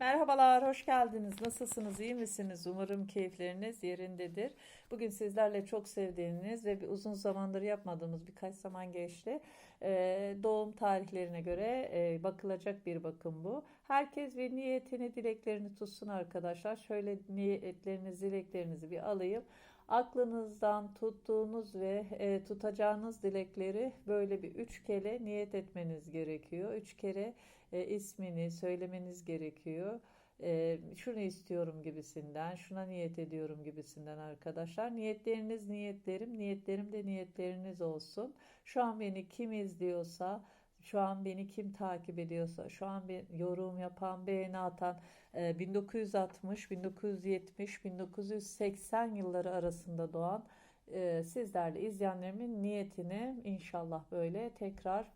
Merhabalar, hoş geldiniz. Nasılsınız, iyi misiniz? Umarım keyifleriniz yerindedir. Bugün sizlerle çok sevdiğiniz ve bir uzun zamandır yapmadığımız birkaç zaman geçti. Ee, doğum tarihlerine göre e, bakılacak bir bakım bu. Herkes bir niyetini, dileklerini tutsun arkadaşlar. Şöyle niyetlerinizi, dileklerinizi bir alayım. Aklınızdan tuttuğunuz ve e, tutacağınız dilekleri böyle bir üç kere niyet etmeniz gerekiyor. Üç kere e, ismini söylemeniz gerekiyor. E, şunu istiyorum gibisinden, şuna niyet ediyorum gibisinden arkadaşlar. Niyetleriniz niyetlerim, niyetlerim de niyetleriniz olsun. Şu an beni kim izliyorsa, şu an beni kim takip ediyorsa, şu an bir yorum yapan, beğeni atan, e, 1960, 1970, 1980 yılları arasında doğan e, sizlerle izleyenlerimin niyetini inşallah böyle tekrar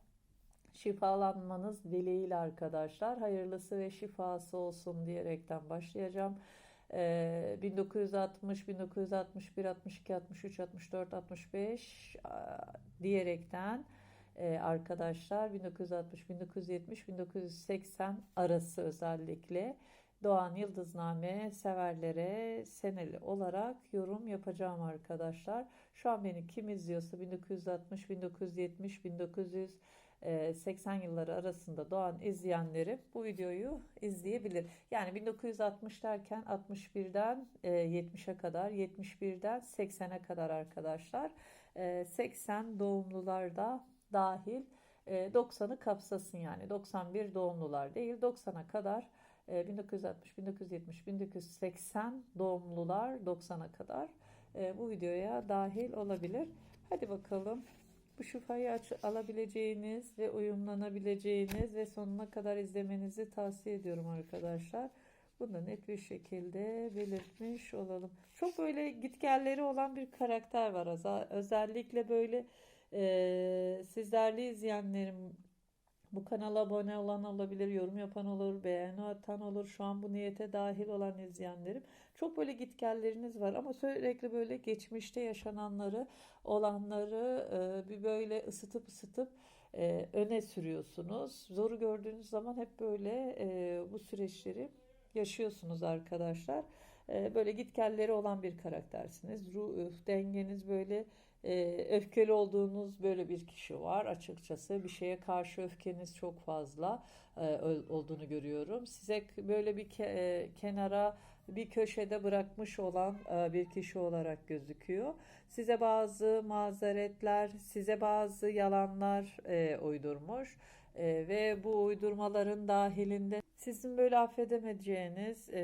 şifalanmanız dileğiyle arkadaşlar. Hayırlısı ve şifası olsun diyerekten başlayacağım. Ee, 1960, 1961, 62, 63, 64, 65 diyerekten e, arkadaşlar 1960, 1970, 1980 arası özellikle Doğan Yıldızname severlere seneli olarak yorum yapacağım arkadaşlar. Şu an beni kim izliyorsa 1960, 1970, 1900 80 yılları arasında doğan izleyenleri bu videoyu izleyebilir. Yani 1960 derken 61'den 70'e kadar, 71'den 80'e kadar arkadaşlar. 80 doğumlular da dahil 90'ı kapsasın yani 91 doğumlular değil 90'a kadar 1960, 1970, 1980 doğumlular 90'a kadar bu videoya dahil olabilir. Hadi bakalım bu şifayı alabileceğiniz ve uyumlanabileceğiniz ve sonuna kadar izlemenizi tavsiye ediyorum arkadaşlar. Bunu da net bir şekilde belirtmiş olalım. Çok böyle gitgelleri olan bir karakter var. Özellikle böyle e, sizlerle izleyenlerim bu kanala abone olan olabilir, yorum yapan olur, beğeni atan olur. Şu an bu niyete dahil olan izleyenlerim. Çok böyle gitgelleriniz var ama sürekli böyle geçmişte yaşananları, olanları e, bir böyle ısıtıp ısıtıp e, öne sürüyorsunuz. Zoru gördüğünüz zaman hep böyle e, bu süreçleri yaşıyorsunuz arkadaşlar. Böyle gitgelleri olan bir karaktersiniz. Ruh, dengeniz böyle e, öfkeli olduğunuz böyle bir kişi var açıkçası. Bir şeye karşı öfkeniz çok fazla e, olduğunu görüyorum. Size böyle bir e, kenara bir köşede bırakmış olan bir kişi olarak gözüküyor. Size bazı mazeretler, size bazı yalanlar uydurmuş. Ve bu uydurmaların dahilinde sizin böyle affedemeyeceğiniz e,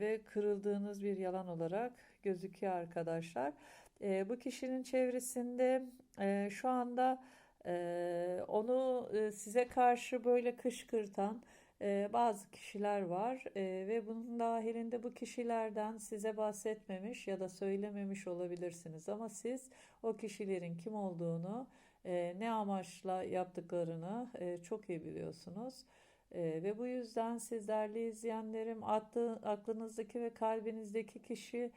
ve kırıldığınız bir yalan olarak gözüküyor arkadaşlar. E, bu kişinin çevresinde e, şu anda e, onu e, size karşı böyle kışkırtan e, bazı kişiler var e, ve bunun dahilinde bu kişilerden size bahsetmemiş ya da söylememiş olabilirsiniz ama siz o kişilerin kim olduğunu e, ne amaçla yaptıklarını e, çok iyi biliyorsunuz. Ve bu yüzden sizlerle izleyenlerim atlı, aklınızdaki ve kalbinizdeki kişi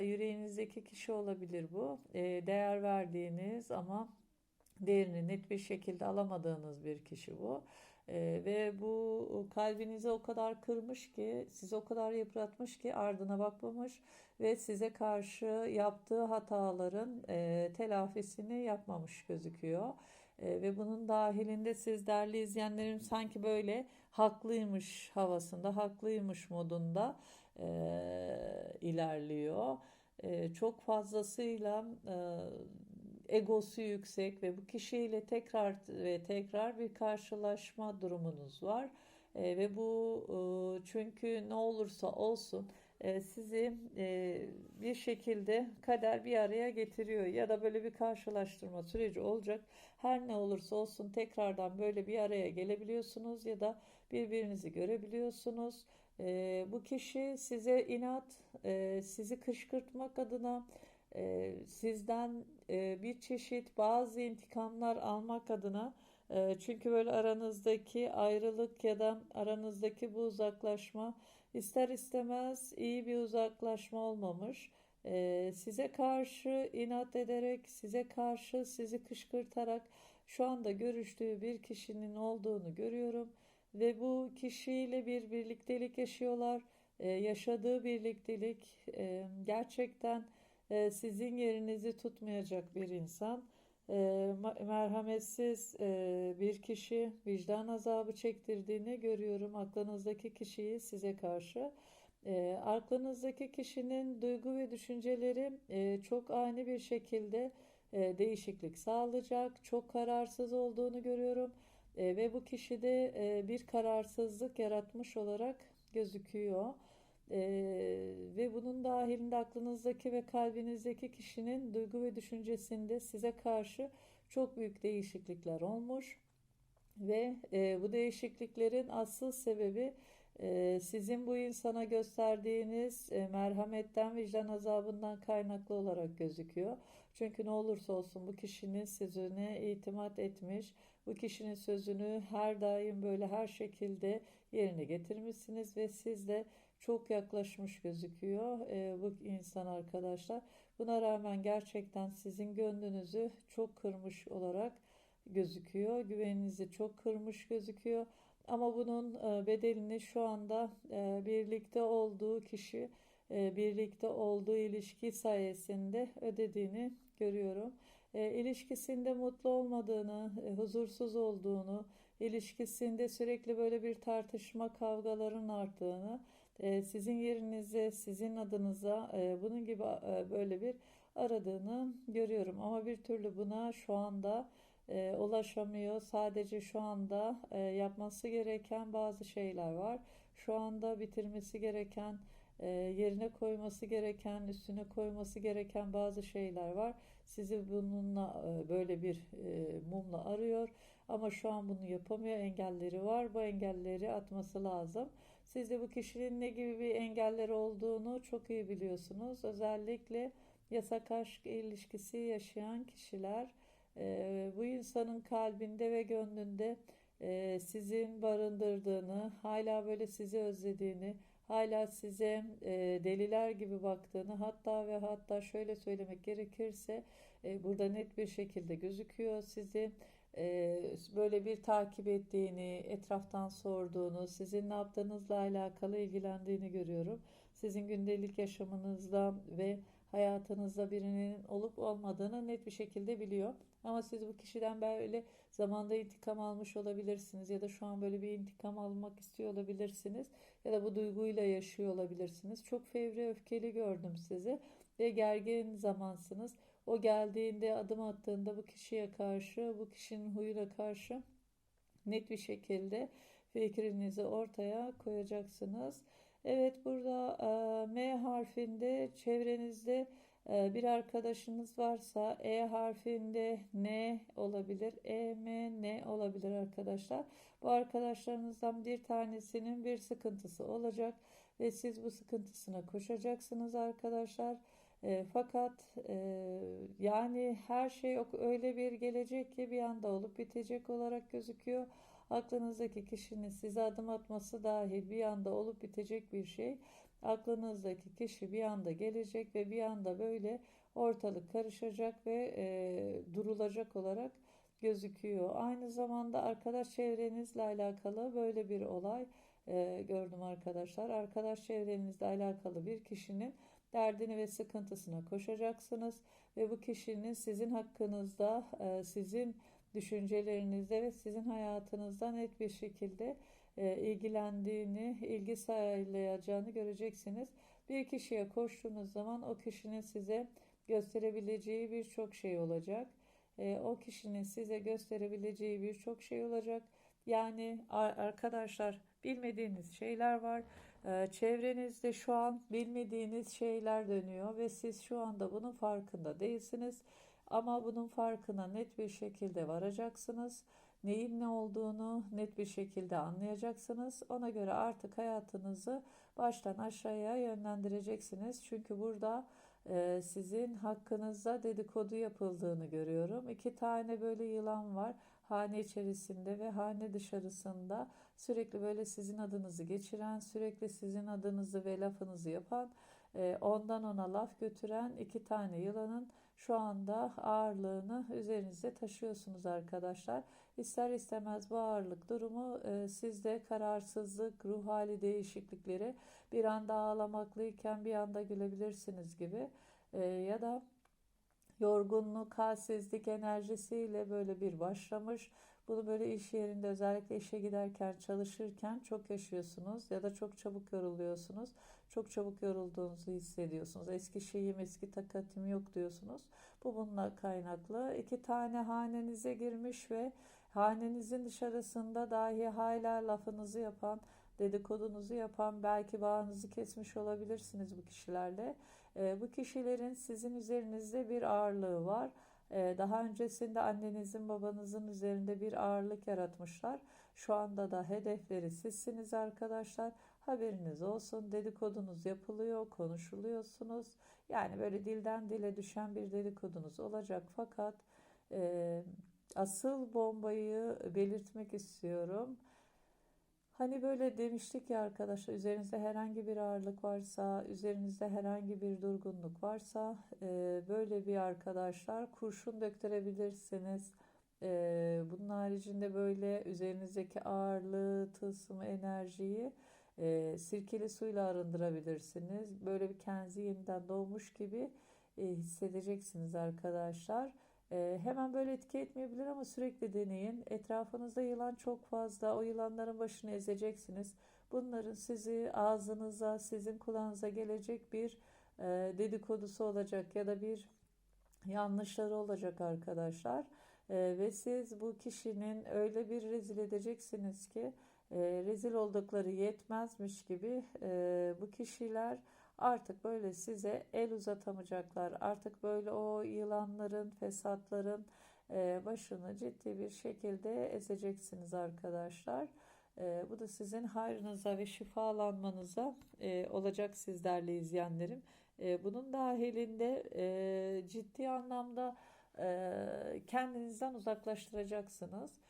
yüreğinizdeki kişi olabilir bu. Değer verdiğiniz ama değerini net bir şekilde alamadığınız bir kişi bu. Ve bu kalbinizi o kadar kırmış ki, sizi o kadar yıpratmış ki ardına bakmamış ve size karşı yaptığı hataların telafisini yapmamış gözüküyor. E, ve bunun dahilinde siz değerli izleyenlerim sanki böyle haklıymış havasında, haklıymış modunda e, ilerliyor. E, çok fazlasıyla e, egosu yüksek ve bu kişiyle tekrar ve tekrar bir karşılaşma durumunuz var. E, ve bu e, çünkü ne olursa olsun e, sizi e, bir şekilde kader bir araya getiriyor ya da böyle bir karşılaştırma süreci olacak. Her ne olursa olsun tekrardan böyle bir araya gelebiliyorsunuz ya da birbirinizi görebiliyorsunuz. E, bu kişi size inat, e, sizi kışkırtmak adına e, sizden e, bir çeşit bazı intikamlar almak adına e, çünkü böyle aranızdaki ayrılık ya da aranızdaki bu uzaklaşma ister istemez iyi bir uzaklaşma olmamış. E, size karşı inat ederek, size karşı sizi kışkırtarak şu anda görüştüğü bir kişinin olduğunu görüyorum ve bu kişiyle bir birliktelik yaşıyorlar. E, yaşadığı birliktelik e, gerçekten e, sizin yerinizi tutmayacak bir insan. E, merhametsiz e, bir kişi vicdan azabı çektirdiğini görüyorum aklınızdaki kişiyi size karşı. E, aklınızdaki kişinin duygu ve düşünceleri e, çok ani bir şekilde e, değişiklik sağlayacak. Çok kararsız olduğunu görüyorum. E, ve bu kişide e, bir kararsızlık yaratmış olarak gözüküyor. E, ve bunun dahilinde aklınızdaki ve kalbinizdeki kişinin duygu ve düşüncesinde size karşı çok büyük değişiklikler olmuş. Ve e, bu değişikliklerin asıl sebebi sizin bu insana gösterdiğiniz e, merhametten, vicdan azabından kaynaklı olarak gözüküyor. Çünkü ne olursa olsun bu kişinin sözüne itimat etmiş, bu kişinin sözünü her daim böyle her şekilde yerine getirmişsiniz ve siz de çok yaklaşmış gözüküyor e, bu insan arkadaşlar. Buna rağmen gerçekten sizin gönlünüzü çok kırmış olarak gözüküyor. Güveninizi çok kırmış gözüküyor. Ama bunun e, bedelini şu anda e, birlikte olduğu kişi, e, birlikte olduğu ilişki sayesinde ödediğini görüyorum. İlişkisinde mutlu olmadığını, huzursuz olduğunu, ilişkisinde sürekli böyle bir tartışma, kavgaların arttığını, sizin yerinize, sizin adınıza bunun gibi böyle bir aradığını görüyorum. Ama bir türlü buna şu anda e, ulaşamıyor. Sadece şu anda e, yapması gereken bazı şeyler var. Şu anda bitirmesi gereken, e, yerine koyması gereken, üstüne koyması gereken bazı şeyler var. Sizi bununla e, böyle bir e, mumla arıyor. Ama şu an bunu yapamıyor. Engelleri var. Bu engelleri atması lazım. Siz de bu kişinin ne gibi bir engelleri olduğunu çok iyi biliyorsunuz. Özellikle yasak aşk ilişkisi yaşayan kişiler bu insanın kalbinde ve gönlünde sizin barındırdığını, hala böyle sizi özlediğini, hala size deliler gibi baktığını, hatta ve hatta şöyle söylemek gerekirse burada net bir şekilde gözüküyor sizi böyle bir takip ettiğini, etraftan sorduğunu, sizin ne yaptığınızla alakalı ilgilendiğini görüyorum. Sizin gündelik yaşamınızda ve hayatınızda birinin olup olmadığını net bir şekilde biliyor. Ama siz bu kişiden böyle zamanda intikam almış olabilirsiniz ya da şu an böyle bir intikam almak istiyor olabilirsiniz ya da bu duyguyla yaşıyor olabilirsiniz. Çok fevri öfkeli gördüm sizi ve gergin zamansınız. O geldiğinde adım attığında bu kişiye karşı, bu kişinin huyuna karşı net bir şekilde fikrinizi ortaya koyacaksınız. Evet burada e, M harfinde çevrenizde e, bir arkadaşınız varsa E harfinde N olabilir. E, M, N olabilir arkadaşlar. Bu arkadaşlarınızdan bir tanesinin bir sıkıntısı olacak ve siz bu sıkıntısına koşacaksınız arkadaşlar. E, fakat e, yani her şey öyle bir gelecek ki bir anda olup bitecek olarak gözüküyor. Aklınızdaki kişinin size adım atması dahil bir anda olup bitecek bir şey. Aklınızdaki kişi bir anda gelecek ve bir anda böyle ortalık karışacak ve e, durulacak olarak gözüküyor. Aynı zamanda arkadaş çevrenizle alakalı böyle bir olay e, gördüm arkadaşlar. Arkadaş çevrenizle alakalı bir kişinin derdini ve sıkıntısına koşacaksınız ve bu kişinin sizin hakkınızda, e, sizin düşüncelerinizde ve sizin hayatınızda net bir şekilde e, ilgilendiğini, ilgi sağlayacağını göreceksiniz. Bir kişiye koştuğunuz zaman o kişinin size gösterebileceği birçok şey olacak. E, o kişinin size gösterebileceği birçok şey olacak. Yani arkadaşlar bilmediğiniz şeyler var. E, çevrenizde şu an bilmediğiniz şeyler dönüyor ve siz şu anda bunun farkında değilsiniz. Ama bunun farkına net bir şekilde varacaksınız. Neyin ne olduğunu net bir şekilde anlayacaksınız. Ona göre artık hayatınızı baştan aşağıya yönlendireceksiniz. Çünkü burada e, sizin hakkınızda dedikodu yapıldığını görüyorum. İki tane böyle yılan var hane içerisinde ve hane dışarısında sürekli böyle sizin adınızı geçiren, sürekli sizin adınızı ve lafınızı yapan, e, ondan ona laf götüren iki tane yılanın şu anda ağırlığını üzerinizde taşıyorsunuz arkadaşlar. İster istemez bu ağırlık durumu e, sizde kararsızlık, ruh hali değişiklikleri bir anda ağlamaklıyken bir anda gülebilirsiniz gibi E, ya da yorgunluk, halsizlik enerjisiyle böyle bir başlamış. Bunu böyle iş yerinde özellikle işe giderken çalışırken çok yaşıyorsunuz ya da çok çabuk yoruluyorsunuz. Çok çabuk yorulduğunuzu hissediyorsunuz. Eski şeyim, eski takatim yok diyorsunuz. Bu bununla kaynaklı. İki tane hanenize girmiş ve hanenizin dışarısında dahi hala lafınızı yapan, dedikodunuzu yapan, belki bağınızı kesmiş olabilirsiniz bu kişilerle. E, bu kişilerin sizin üzerinizde bir ağırlığı var. E, daha öncesinde annenizin, babanızın üzerinde bir ağırlık yaratmışlar. Şu anda da hedefleri sizsiniz arkadaşlar. Haberiniz olsun. Dedikodunuz yapılıyor, konuşuluyorsunuz. Yani böyle dilden dile düşen bir dedikodunuz olacak. Fakat e, asıl bombayı belirtmek istiyorum. Hani böyle demiştik ya arkadaşlar üzerinizde herhangi bir ağırlık varsa, üzerinizde herhangi bir durgunluk varsa e, böyle bir arkadaşlar kurşun döktürebilirsiniz. E, bunun haricinde böyle üzerinizdeki ağırlığı, tılsımı, enerjiyi e, sirkeli suyla arındırabilirsiniz. Böyle bir kendinizi yeniden doğmuş gibi e, hissedeceksiniz arkadaşlar. E, hemen böyle etki etmeyebilir ama sürekli deneyin. Etrafınızda yılan çok fazla. O yılanların başını ezeceksiniz. Bunların sizi ağzınıza, sizin kulağınıza gelecek bir e, dedikodusu olacak ya da bir yanlışları olacak arkadaşlar. E, ve siz bu kişinin öyle bir rezil edeceksiniz ki e, rezil oldukları yetmezmiş gibi e, bu kişiler artık böyle size el uzatamayacaklar. Artık böyle o yılanların, fesatların e, başını ciddi bir şekilde ezeceksiniz arkadaşlar. E, bu da sizin hayrınıza ve şifalanmanıza e, olacak sizlerle izleyenlerim. Bunun dahilinde ciddi anlamda kendinizden uzaklaştıracaksınız.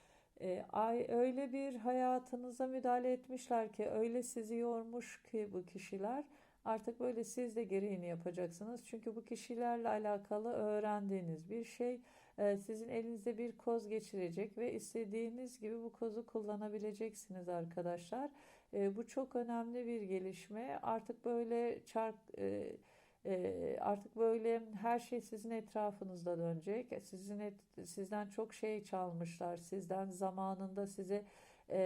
Ay öyle bir hayatınıza müdahale etmişler ki öyle sizi yormuş ki bu kişiler artık böyle siz de gereğini yapacaksınız. Çünkü bu kişilerle alakalı öğrendiğiniz bir şey e, sizin elinizde bir koz geçirecek ve istediğiniz gibi bu kozu kullanabileceksiniz arkadaşlar. E, bu çok önemli bir gelişme. Artık böyle çark e, artık böyle her şey sizin etrafınızda dönecek. Sizin et, sizden çok şey çalmışlar. Sizden zamanında size e,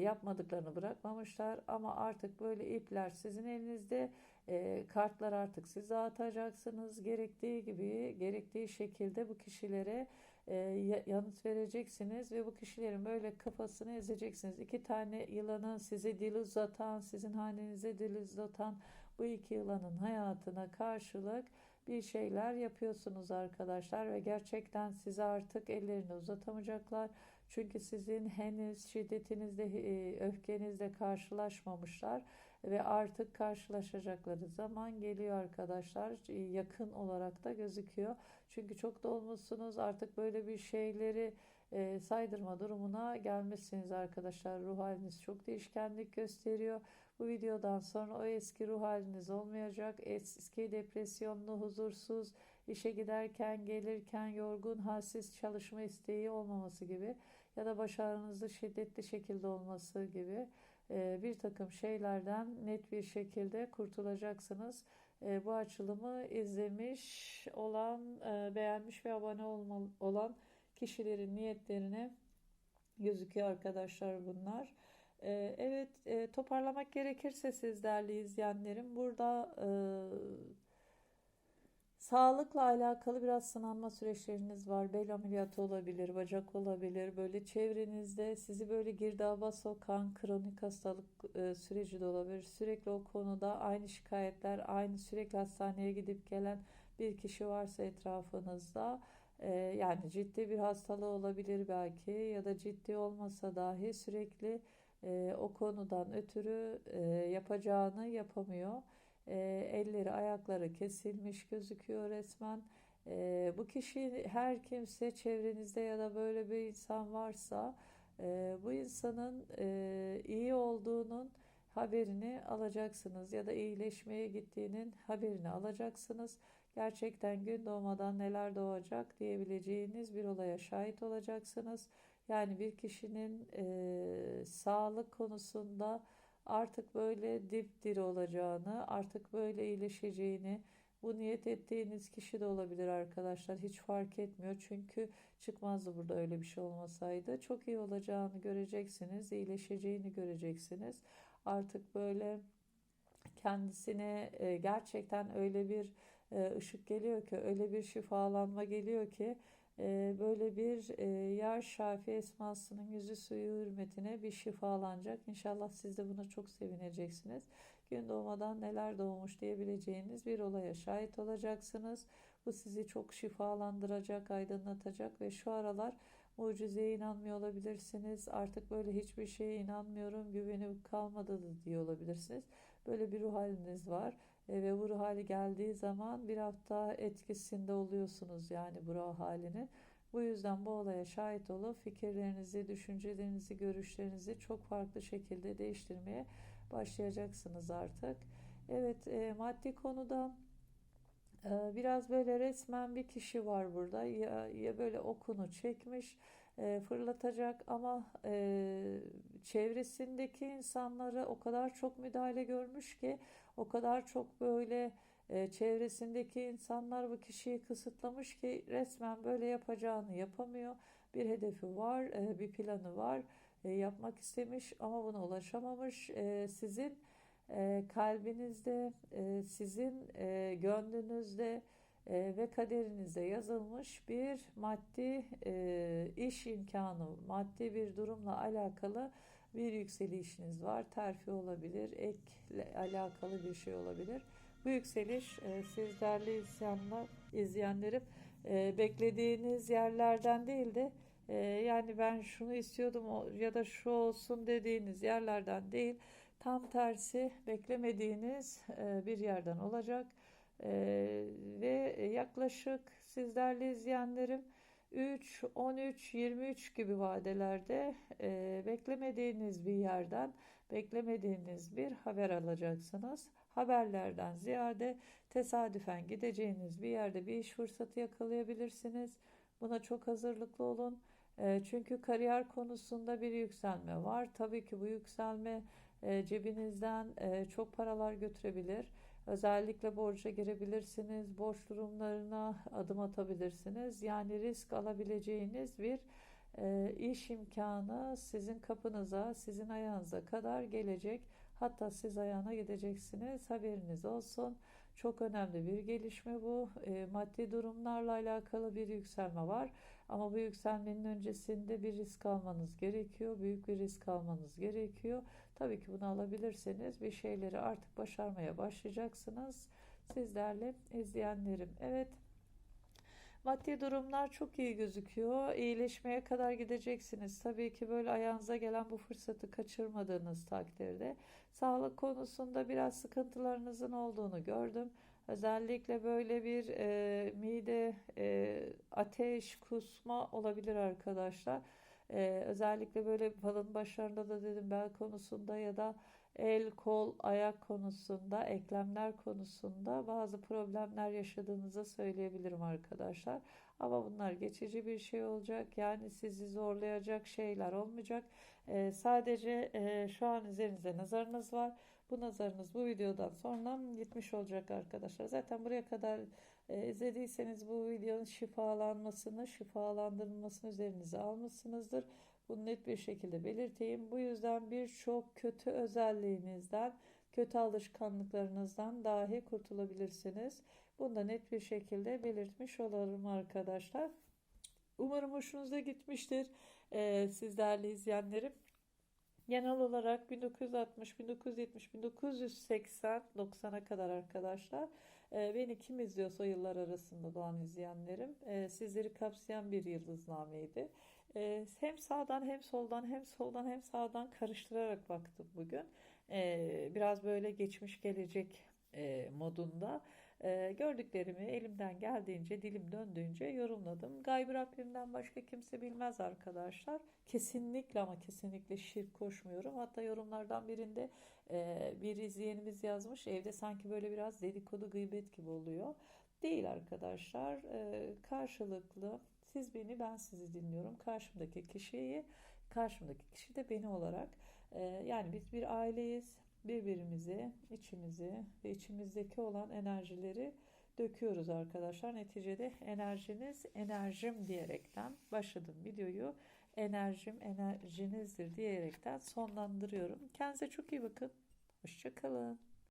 yapmadıklarını bırakmamışlar. Ama artık böyle ipler sizin elinizde. E, kartlar artık size atacaksınız. Gerektiği gibi, gerektiği şekilde bu kişilere e, yanıt vereceksiniz ve bu kişilerin böyle kafasını ezeceksiniz. İki tane yılanın size dil uzatan, sizin hanenize dil uzatan bu iki yılanın hayatına karşılık bir şeyler yapıyorsunuz arkadaşlar ve gerçekten size artık ellerini uzatamayacaklar. Çünkü sizin henüz şiddetinizle, öfkenizle karşılaşmamışlar ve artık karşılaşacakları zaman geliyor arkadaşlar. E, yakın olarak da gözüküyor. Çünkü çok dolmuşsunuz artık böyle bir şeyleri e, saydırma durumuna gelmişsiniz arkadaşlar. Ruh haliniz çok değişkenlik gösteriyor. Bu videodan sonra o eski ruh haliniz olmayacak. Eski depresyonlu, huzursuz, işe giderken, gelirken yorgun, halsiz çalışma isteği olmaması gibi ya da başarınızı şiddetli şekilde olması gibi e, bir takım şeylerden net bir şekilde kurtulacaksınız. E, bu açılımı izlemiş olan, e, beğenmiş ve abone olan kişilerin niyetlerine gözüküyor arkadaşlar bunlar. Evet toparlamak gerekirse siz değerli izleyenlerim burada sağlıkla alakalı biraz sınanma süreçleriniz var. Bel ameliyatı olabilir, bacak olabilir. Böyle çevrenizde sizi böyle girdaba sokan kronik hastalık e, süreci de olabilir. Sürekli o konuda aynı şikayetler, aynı sürekli hastaneye gidip gelen bir kişi varsa etrafınızda yani ciddi bir hastalığı olabilir belki ya da ciddi olmasa dahi sürekli e, o konudan ötürü e, yapacağını yapamıyor. E, elleri ayakları kesilmiş gözüküyor resmen. E, bu kişi her kimse çevrenizde ya da böyle bir insan varsa e, bu insanın e, iyi olduğunun haberini alacaksınız ya da iyileşmeye gittiğinin haberini alacaksınız. Gerçekten gün doğmadan neler doğacak diyebileceğiniz bir olaya şahit olacaksınız. Yani bir kişinin e, sağlık konusunda artık böyle dipdiri olacağını, artık böyle iyileşeceğini, bu niyet ettiğiniz kişi de olabilir arkadaşlar. Hiç fark etmiyor. Çünkü çıkmazdı burada öyle bir şey olmasaydı. Çok iyi olacağını göreceksiniz, iyileşeceğini göreceksiniz. Artık böyle kendisine e, gerçekten öyle bir e, ışık geliyor ki, öyle bir şifalanma geliyor ki e, böyle bir e, Yer Şafi esmasının yüzü suyu hürmetine bir şifalanacak. İnşallah siz de buna çok sevineceksiniz. Gün doğmadan neler doğmuş diyebileceğiniz bir olaya şahit olacaksınız. Bu sizi çok şifalandıracak, aydınlatacak ve şu aralar mucizeye inanmıyor olabilirsiniz. Artık böyle hiçbir şeye inanmıyorum, güvenim kalmadı diye olabilirsiniz. Böyle bir ruh haliniz var ve bu ruh hali geldiği zaman bir hafta etkisinde oluyorsunuz yani bu ruh halinin. Bu yüzden bu olaya şahit olup fikirlerinizi, düşüncelerinizi, görüşlerinizi çok farklı şekilde değiştirmeye başlayacaksınız artık. Evet, e, maddi konuda e, biraz böyle resmen bir kişi var burada. Ya, ya böyle okunu çekmiş, e, fırlatacak ama e, çevresindeki insanları o kadar çok müdahale görmüş ki, o kadar çok böyle e, çevresindeki insanlar bu kişiyi kısıtlamış ki resmen böyle yapacağını yapamıyor. Bir hedefi var, e, bir planı var, e, yapmak istemiş ama buna ulaşamamış. E, sizin e, kalbinizde, e, sizin e, gönlünüzde e, ve kaderinizde yazılmış bir maddi e, iş imkanı, maddi bir durumla alakalı bir yükselişiniz var. Terfi olabilir, ekle alakalı bir şey olabilir. Bu yükseliş e, siz izleyenler, izleyenlerim e, beklediğiniz yerlerden değil de e, yani ben şunu istiyordum ya da şu olsun dediğiniz yerlerden değil tam tersi beklemediğiniz e, bir yerden olacak e, ve yaklaşık siz değerli izleyenlerim 3, 13, 23 gibi vadelerde e, beklemediğiniz bir yerden beklemediğiniz bir haber alacaksınız. Haberlerden ziyade tesadüfen gideceğiniz bir yerde bir iş fırsatı yakalayabilirsiniz. Buna çok hazırlıklı olun. E, çünkü kariyer konusunda bir yükselme var. Tabii ki bu yükselme e, cebinizden e, çok paralar götürebilir. Özellikle borca girebilirsiniz, borç durumlarına adım atabilirsiniz. Yani risk alabileceğiniz bir e, iş imkanı sizin kapınıza, sizin ayağınıza kadar gelecek. Hatta siz ayağına gideceksiniz. Haberiniz olsun. Çok önemli bir gelişme bu. E, maddi durumlarla alakalı bir yükselme var. Ama bu yükselmenin öncesinde bir risk almanız gerekiyor. Büyük bir risk almanız gerekiyor. Tabii ki bunu alabilirseniz bir şeyleri artık başarmaya başlayacaksınız. Sizlerle izleyenlerim. Evet. Maddi durumlar çok iyi gözüküyor. İyileşmeye kadar gideceksiniz. Tabii ki böyle ayağınıza gelen bu fırsatı kaçırmadığınız takdirde. Sağlık konusunda biraz sıkıntılarınızın olduğunu gördüm. Özellikle böyle bir e, mide, e, ateş, kusma olabilir arkadaşlar. E, özellikle böyle falın başlarında da dedim bel konusunda ya da el, kol, ayak konusunda, eklemler konusunda bazı problemler yaşadığınızı söyleyebilirim arkadaşlar. Ama bunlar geçici bir şey olacak. Yani sizi zorlayacak şeyler olmayacak. E, sadece e, şu an üzerinize nazarınız var. Bu nazarınız bu videodan sonra gitmiş olacak arkadaşlar. Zaten buraya kadar e, izlediyseniz bu videonun şifalanmasını, şifalandırılmasını üzerinize almışsınızdır. Bunu net bir şekilde belirteyim. Bu yüzden birçok kötü özelliğinizden, kötü alışkanlıklarınızdan dahi kurtulabilirsiniz. Bunu da net bir şekilde belirtmiş olalım arkadaşlar. Umarım hoşunuza gitmiştir ee, siz değerli izleyenlerim. Genel olarak 1960, 1970, 1980, 90'a kadar arkadaşlar e, beni kim izliyorsa o yıllar arasında doğan izleyenlerim e, sizleri kapsayan bir yıldıznameydi. E, hem sağdan hem soldan hem soldan hem sağdan karıştırarak baktım bugün. E, biraz böyle geçmiş gelecek modunda. E, gördüklerimi elimden geldiğince, dilim döndüğünce yorumladım. Gaybı Rabbimden başka kimse bilmez arkadaşlar. Kesinlikle ama kesinlikle şirk koşmuyorum. Hatta yorumlardan birinde e, bir izleyenimiz yazmış. Evde sanki böyle biraz dedikodu gıybet gibi oluyor. Değil arkadaşlar. E, karşılıklı Siz beni, ben sizi dinliyorum. Karşımdaki kişiyi, karşımdaki kişi de beni olarak. e, yani biz bir aileyiz. Birbirimize, içimizi ve içimizdeki olan enerjileri döküyoruz arkadaşlar. Neticede enerjiniz enerjim diyerekten başladım videoyu. Enerjim enerjinizdir diyerekten sonlandırıyorum. Kendinize çok iyi bakın. Hoşçakalın.